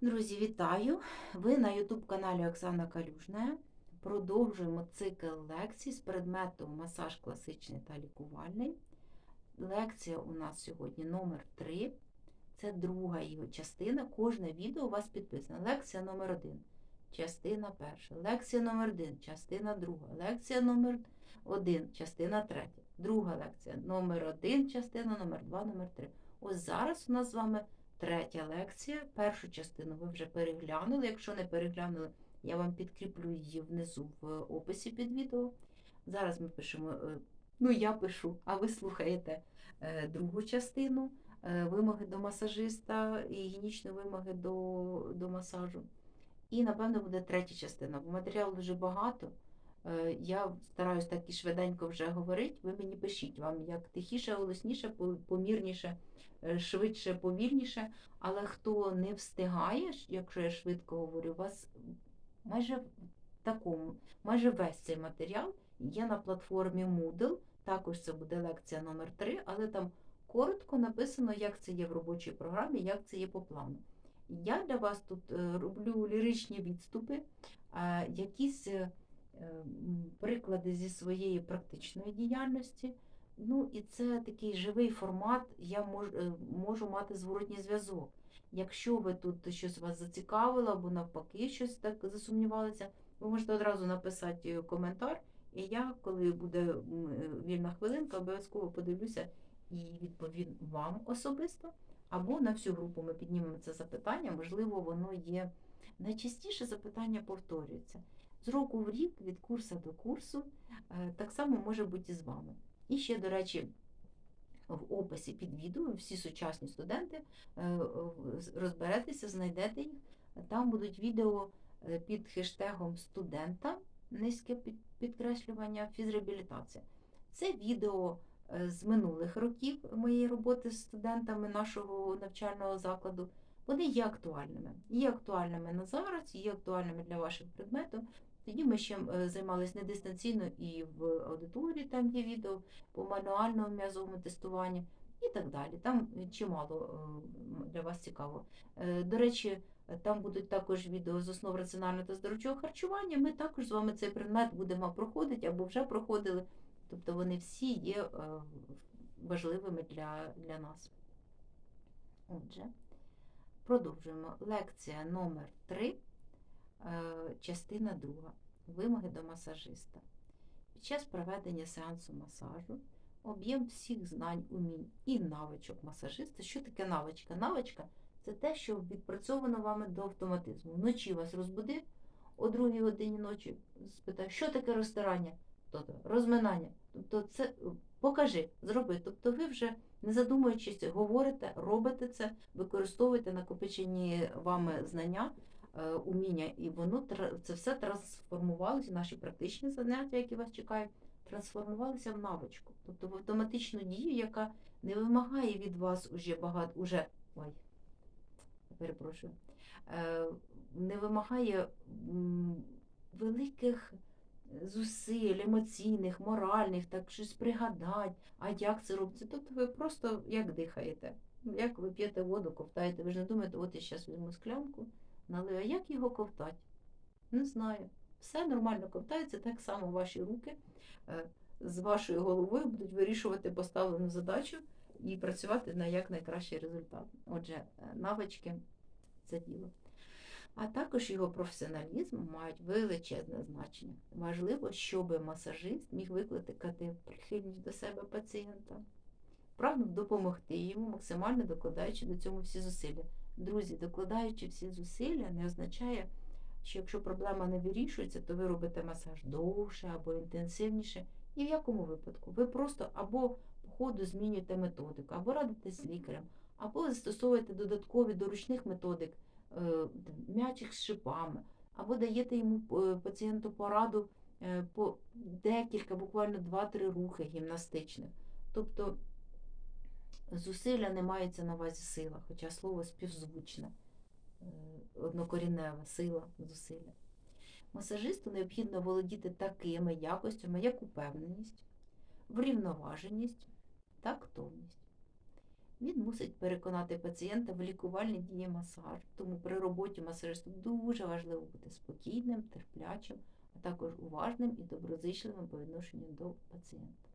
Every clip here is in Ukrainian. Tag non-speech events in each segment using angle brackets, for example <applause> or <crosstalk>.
Друзі, вітаю! Ви на YouTube-каналі Оксана Калюжна. Продовжуємо цикл лекцій з предмету масаж класичний та лікувальний. Лекція у нас сьогодні номер 3. Це друга його частина. Кожне відео у вас підписано. Лекція номер 1 частина перша. Лекція номер 1 частина друга. Лекція номер 1 частина третя. Друга лекція номер 1 частина, номер 2 номер 3 Ось зараз у нас з вами третя лекція. Першу частину ви вже переглянули. Якщо не переглянули, я вам підкріплю її внизу в описі під відео. Зараз ми пишемо, е, ну я пишу, а ви слухаєте е, другу частину е, вимоги до масажиста і гігієнічні вимоги до, до масажу. І, напевно, буде третя частина, бо матеріалу дуже багато. Е, Я стараюсь так і швиденько вже говорити. Ви мені пишіть вам як тихіше, голосніше, помірніше, е, швидше, повільніше. Але хто не встигає, якщо я швидко говорю, у вас майже такому, майже весь цей матеріал є на платформі Moodle. Також це буде лекція номер 3 але там коротко написано, як це є в робочій програмі, як це є по плану. Я для вас тут е, роблю ліричні відступи, якісь приклади зі своєї практичної діяльності. Ну і це такий живий формат, я можу, можу мати зворотній зв'язок. Якщо ви тут щось вас зацікавило, або навпаки щось так засумнівалися, ви можете одразу написати е, коментар, і я, коли буде е, вільна хвилинка, обов'язково подивлюся і відповім вам особисто. Або на всю групу ми піднімемо це запитання, можливо, воно є. Найчастіше запитання повторюється. З року в рік, від курсу до курсу, е, так само може бути і з вами. І ще, до речі, в описі під відео всі сучасні студенти е, розберетеся, знайдете їх. Там будуть відео е, під хештегом студента, низьке підкреслювання, фізреабілітація. Це відео з минулих років моєї роботи з студентами нашого навчального закладу. Вони є актуальними. Є актуальними на зараз, є актуальними для ваших предметів. Тоді ми ще е, займалися не дистанційно і в аудиторії, там є відео по мануальному м'язовому тестуванню і так далі. Там чимало е, для вас цікаво. Е, До речі, там будуть також відео з основ раціонального та здоровчого харчування. Ми також з вами цей предмет будемо проходити або вже проходили. Тобто вони всі є е, важливими для, для нас. Отже, продовжуємо. Лекція номер 3, частина 2. Вимоги до масажиста. Під час проведення сеансу масажу об'єм всіх знань, умінь і навичок масажиста. Що таке навичка? Навичка це те, що відпрацьовано вами до автоматизму. Вночі вас розбудив, о другій годині ночі спитав, що таке розтирання, тобто розминання. Тобто це е, покажи, зроби. Тобто ви вже не задумуючись, говорите, робите це, використовуєте накопичені вами знання, е, уміння, і воно це все трансформувалося, наші практичні заняття, які вас чекають, трансформувалися в навичку, тобто в автоматичну дію, яка не вимагає від вас уже багато, уже, ой, перепрошую, е, не вимагає великих зусиль, емоційних, моральних, так щось пригадати, а як це робиться. Тобто ви просто як дихаєте, як ви п'єте воду, ковтаєте. Ви ж не думаєте, от я зараз візьму склянку, налию, а як його ковтати? Не знаю. Все нормально ковтається, так само ваші руки е, з вашою головою будуть вирішувати поставлену задачу і працювати на якнайкращий результат. Отже, е, навички це діло. А також його професіоналізм мають величезне значення. Важливо, щоб масажист міг викликати прихильність до себе пацієнта, прагнув допомогти йому, максимально докладаючи до цього всі зусилля. Друзі, докладаючи всі зусилля, не означає, що якщо проблема не вирішується, то ви робите масаж довше або інтенсивніше. І в якому випадку? Ви просто або по ходу змінюєте методику, або радитесь з лікарем, або застосовуєте додаткові до ручних методик е, м'ячик з шипами, або даєте йому е, пацієнту пораду е, по декілька, буквально 2-3 рухи гімнастичних. Тобто зусилля не мається на увазі сила, хоча слово співзвучне, е, однокорінневе, сила, зусилля. Масажисту необхідно володіти такими якостями, як упевненість, врівноваженість, тактовність. Він мусить переконати пацієнта в лікувальній дії масажу. Тому при роботі масажисту дуже важливо бути спокійним, терплячим, а також уважним і доброзичливим по відношенню до пацієнта.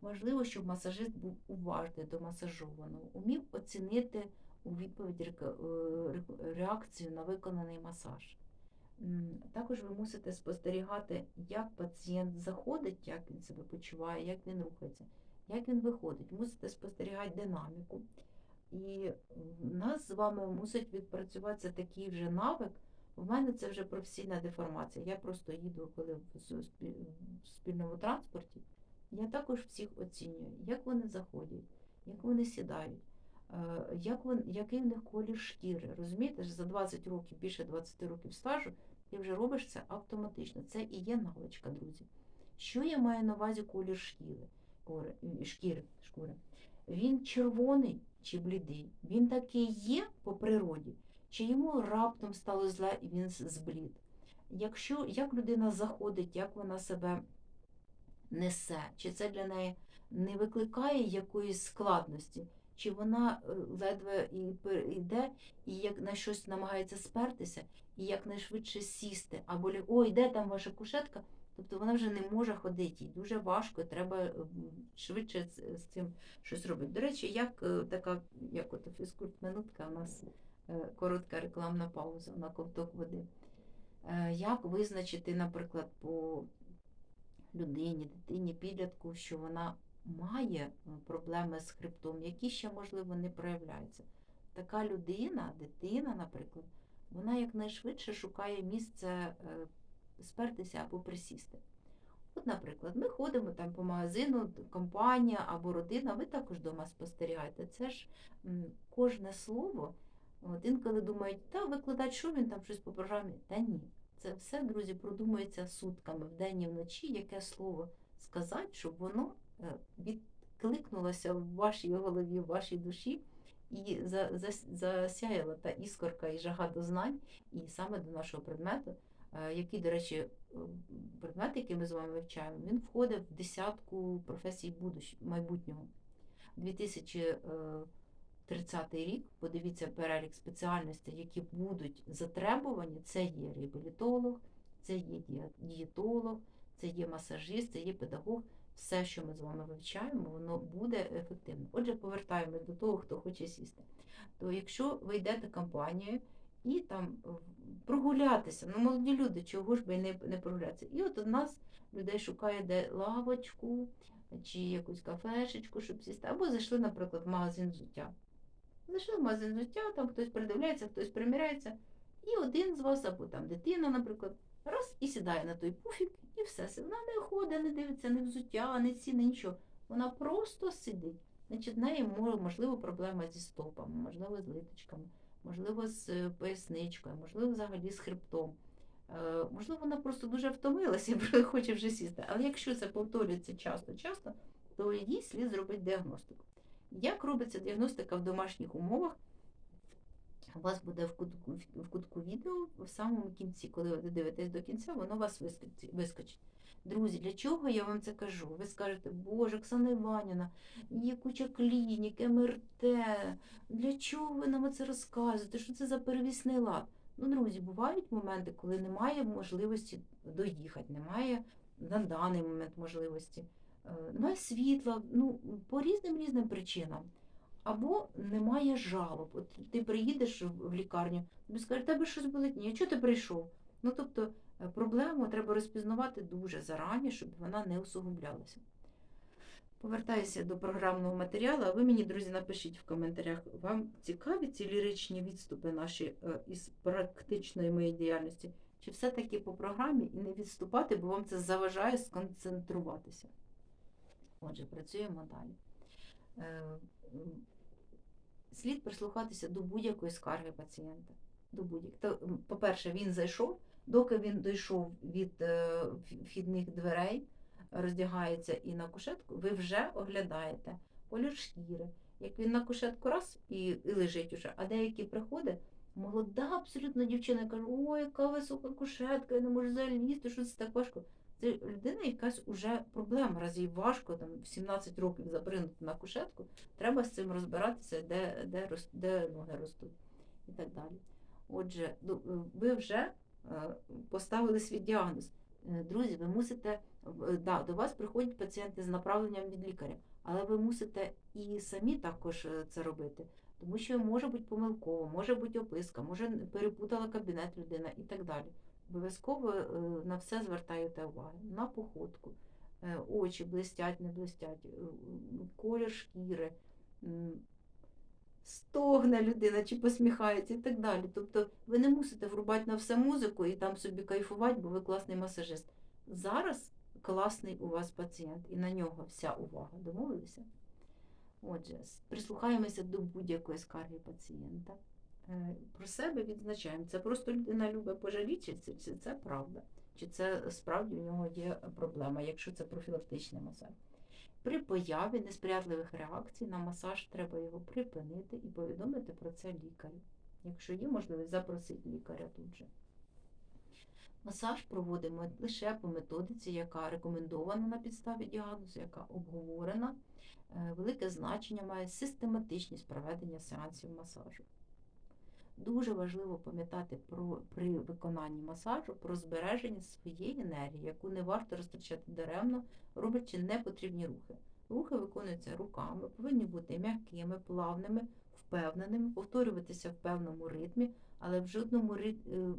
Важливо, щоб масажист був уважний до масажованого, умів оцінити у відповідь е, ре- реакцію на виконаний масаж. Також ви мусите спостерігати, як пацієнт заходить, як він себе почуває, як він рухається, як він виходить. Мусите спостерігати динаміку. І в нас з вами мусить відпрацюватися такий вже навик. В мене це вже професійна деформація. Я просто їду, коли в спільному транспорті. Я також всіх оцінюю, як вони заходять, як вони сідають, е, як вон, який в них колір шкіри. Розумієте, за 20 років, більше 20 років стажу, ти вже робиш це автоматично. Це і є навичка, друзі. Що я маю на увазі колір шкіри? Шкіри, шкури? Він червоний чи блідий? Він такий є по природі, чи йому раптом стало зле і він зблід? Якщо як людина заходить, як вона себе несе, чи це для неї не викликає якоїсь складності, чи вона е, ледве і пер- йде і як на щось намагається спертися, і якнайшвидше сісти, або ой, де там ваша кушетка? Тобто вона вже не може ходити, їй дуже важко, треба е, швидше з, з цим щось робити. До речі, як е, така, як от фізкульт минутка, у нас е, коротка рекламна пауза на ковток води. Е, Як визначити, наприклад, по людині, дитині, підлітку, що вона має проблеми з хребтом, які ще, можливо, не проявляються. Така людина, дитина, наприклад, вона якнайшвидше шукає місце е, спертися або присісти. От, наприклад, ми ходимо там по магазину, компанія або родина, ви також вдома спостерігаєте. Це ж кожне слово. От інколи думають, та викладач, що він там щось по програмі? Та ні. Це все, друзі, продумується сутками вдень і вночі, яке слово сказати, щоб воно е, відкликнулося в вашій голові, в вашій душі, і засяяла та іскорка і жага до знань, і саме до нашого предмету, е, який, до речі, е, предмет, який ми з вами вивчаємо, він входить в десятку професій майбутнього. 2000 30-й рік, подивіться перелік спеціальностей, які будуть затребувані, це є реабілітолог, це є дієтолог, це є масажист, це є педагог. Все, що ми з вами вивчаємо, воно буде ефективно. Отже, повертаємось до того, хто хоче сісти. То якщо ви йдете компанією і там прогулятися, ну молоді люди, чого ж би не, не прогулятися. І от у нас людей шукає де лавочку чи якусь кафешечку, щоб сісти, або зайшли, наприклад, в магазин взуття. Зайшли в магазин взуття, там хтось придивляється, хтось приміряється, і один з вас, або там дитина, наприклад, раз і сідає на той пуфік, і все. Вона не ходить, не дивиться, не взуття, не ціни, нічого. Вона просто сидить. Значить, в неї мо- можливо проблема зі стопами, можливо, з литочками, можливо, з е, поясничкою, можливо, взагалі з хребтом. Е, Можливо, вона просто дуже втомилася <laughs> і хоче вже сісти. Але якщо це повторюється часто-часто, то їй слід зробити діагностику. Як робиться діагностика в домашніх умовах? У вас буде в кутку, в кутку відео в самому кінці, коли ви дивитесь до кінця, воно вас вискочить-. Друзі, для чого я вам це кажу? Ви скажете, Боже, Оксана Іванівна, є куча клінік, МРТ. Для чого ви нам це розказуєте? Що це за первісний лад? Ну, друзі, бувають моменти, коли немає можливості доїхати, немає на даний момент можливості, немає світла, ну, по різним різним причинам. Або немає жалоб. От ти приїдеш в в лікарню, тобі скажуть, тебе щось болить, ні, чого ти прийшов? Ну, тобто е, проблему треба розпізнавати дуже зарані, щоб вона не усугублялася. Повертаюся до програмного матеріалу, а ви мені, друзі, напишіть в коментарях, вам цікаві ці ліричні відступи наші е, із практичної моєї діяльності? Чи все-таки по програмі і не відступати, бо вам це заважає сконцентруватися? Отже, працюємо далі. Е, Слід прислухатися до будь-якої скарги пацієнта. До будь По-перше, він зайшов, доки він дійшов від е, вхідних дверей, роздягається і на кушетку, ви вже оглядаєте колір шкіри. Як він на кушетку раз і, і лежить уже, а деякі приходять, молода абсолютно дівчина каже, ой, яка висока кушетка, я не можу залізти, що це так важко. Це людина якась уже проблема, раз їй важко там в 17 років запринути на кушетку, треба з цим розбиратися, де, де, рос- де ноги ростуть і так далі. Отже, ну, е, ви вже е, поставили свій діагноз. Е, Друзі, ви мусите, да, до вас приходять пацієнти з направленням від лікаря, але ви мусите і самі також це робити, тому що може бути помилково, може бути описка, може перепутала кабінет людина і так далі. Обов'язково е, на все звертаєте увагу. На походку, е, очі блистять, не блистять, е, колір шкіри, стогне людина чи посміхається і так далі. Тобто ви не мусите врубати на все музику і там собі кайфувати, бо ви класний масажист. Зараз класний у вас пацієнт, і на нього вся увага. Домовилися? Отже, прислухаємося до будь-якої скарги пацієнта. Е, Про себе відзначаємо. Це просто людина любить пожаліти, чи це, це правда. Чи це справді у нього є проблема, якщо це профілактичний масаж. При появі несприятливих реакцій на масаж треба його припинити і повідомити про це лікарю. Якщо є можливість, запросити лікаря тут же. Масаж проводимо лише по методиці, яка рекомендована на підставі діагнозу, яка обговорена. Е, Велике значення має систематичність проведення сеансів масажу. Дуже важливо пам'ятати про, при виконанні масажу про збереження своєї енергії, яку не варто розтрачати даремно, роблячи непотрібні рухи. Рухи виконуються руками, повинні бути м'якими, плавними, впевненими, повторюватися в певному ритмі, але в жодному е,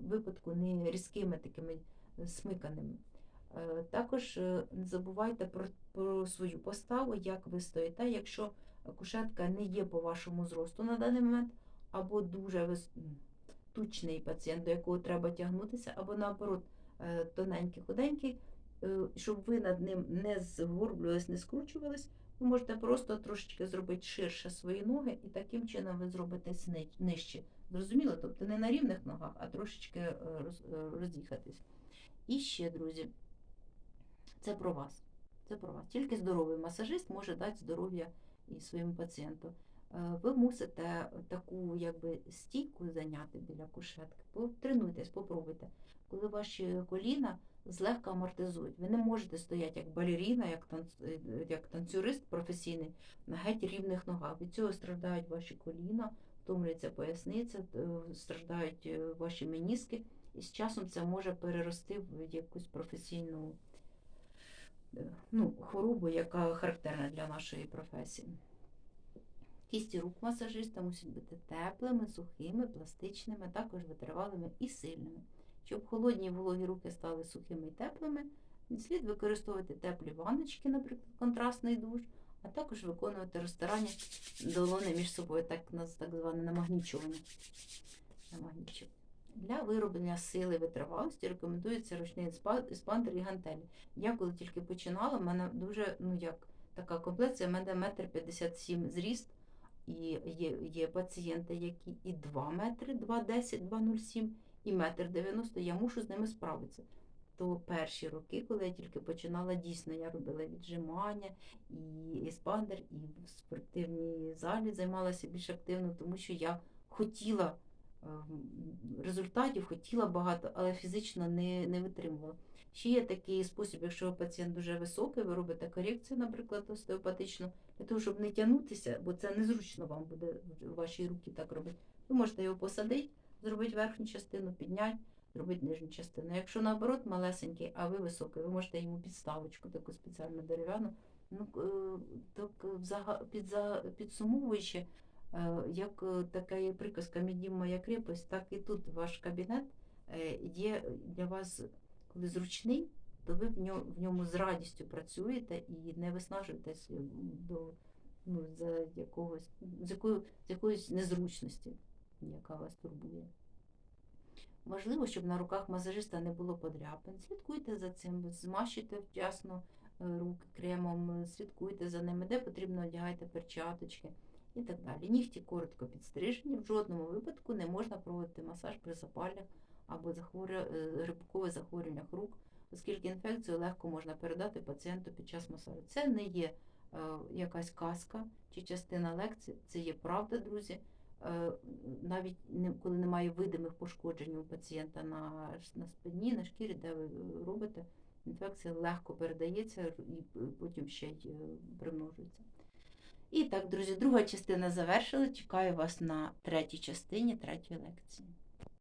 випадку не різкими такими е, смиканими. Е, Також не забувайте про, про свою поставу, як ви стоїте, якщо кушетка не є по вашому зросту на даний момент, або дуже тучний пацієнт, до якого треба тягнутися, або наоборот е, тоненький, худенький, е, щоб ви над ним не згорблювались, не скручувались, ви можете просто трошечки зробити ширше свої ноги, і таким чином ви зробитесь нижче. Зрозуміло? Тобто не на рівних ногах, а трошечки е, роз'їхатись. І ще, друзі, це про вас. Це про вас. Тільки здоровий масажист може дати здоров'я і своєму пацієнту. Е, Ви мусите таку якби стійку зайняти біля кушетки. Потренуйтесь, попробуйте. Коли ваші коліна злегка амортизують. Ви не можете стояти як балеріна, як, танц... е, як танцюрист професійний на геть рівних ногах. Від цього страждають ваші коліна, втомлюється поясниця, е, страждають ваші меніски, і з часом це може перерости в якусь професійну ну, хворобу, яка характерна для нашої професії. Кісті рук масажиста мусять бути теплими, сухими, пластичними, також витривалими і сильними. Щоб холодні вологі руки стали сухими і теплими, слід використовувати теплі ванночки, наприклад, контрастний душ, а також виконувати розтирання долони між собою, так, так зване намагнічування. Для вироблення сили витривалості рекомендується ручний еспандер і гантелі. Я коли тільки починала, в мене дуже, ну як, така комплекція, в мене метр 57 зріст, і є, є пацієнти, які і 2 метри, 2,10, 2,07, і метр 90, я мушу з ними справитися. То перші роки, коли я тільки починала, дійсно я робила віджимання і еспандер, і в спортивній залі займалася більш активно, тому що я хотіла ем, результатів, хотіла багато, але фізично не, не витримувала. Ще є такий спосіб, якщо пацієнт дуже високий, ви робите корекцію, наприклад, остеопатичну, для того, щоб не тягнутися, бо це незручно вам буде в вашій руки так робити. Ви можете його посадити, зробити верхню частину, підняти, зробити нижню частину. Якщо наоборот малесенький, а ви високий, ви можете йому підставочку, таку спеціальну дерев'яну. Ну, е, так підза- підсумовуючи, е, як е, така є приказка «Мідім моя крепость, так і тут ваш кабінет є для вас, коли зручний, то ви в ньому, з радістю працюєте і не виснажуєтесь е, до ну, за якогось з якою з якоїсь незручності, яка вас турбує. Важливо, щоб на руках масажиста не було подряпин. Слідкуйте за цим, змащуйте вчасно е, руки кремом, слідкуйте за ними, де потрібно одягайте перчаточки і так далі. Нігті коротко підстрижені, в жодному випадку не можна проводити масаж при запалях або е, грибкових рук, оскільки інфекцію легко можна передати пацієнту під час масажу. Це не є е, якась казка чи частина лекції, це є правда, друзі. Е, Навіть коли немає видимих пошкоджень у пацієнта на, на спині, на шкірі, де ви робите, інфекція легко передається і потім ще й примножується. І так, друзі, друга частина завершила. Чекаю вас на третій частині третьої лекції.